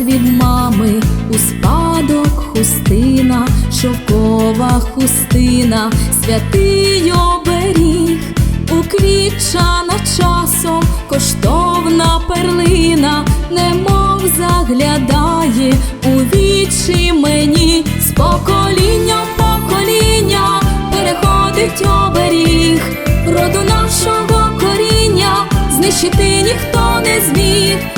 від мами. У спадок хустина, шовкова хустина, святий оберіг, уквітчана часом, коштовна перлина, немов заглядає у вічі мені, з покоління в покоління переходить оберіг, роду нашого коріння знищити ніхто не зміг,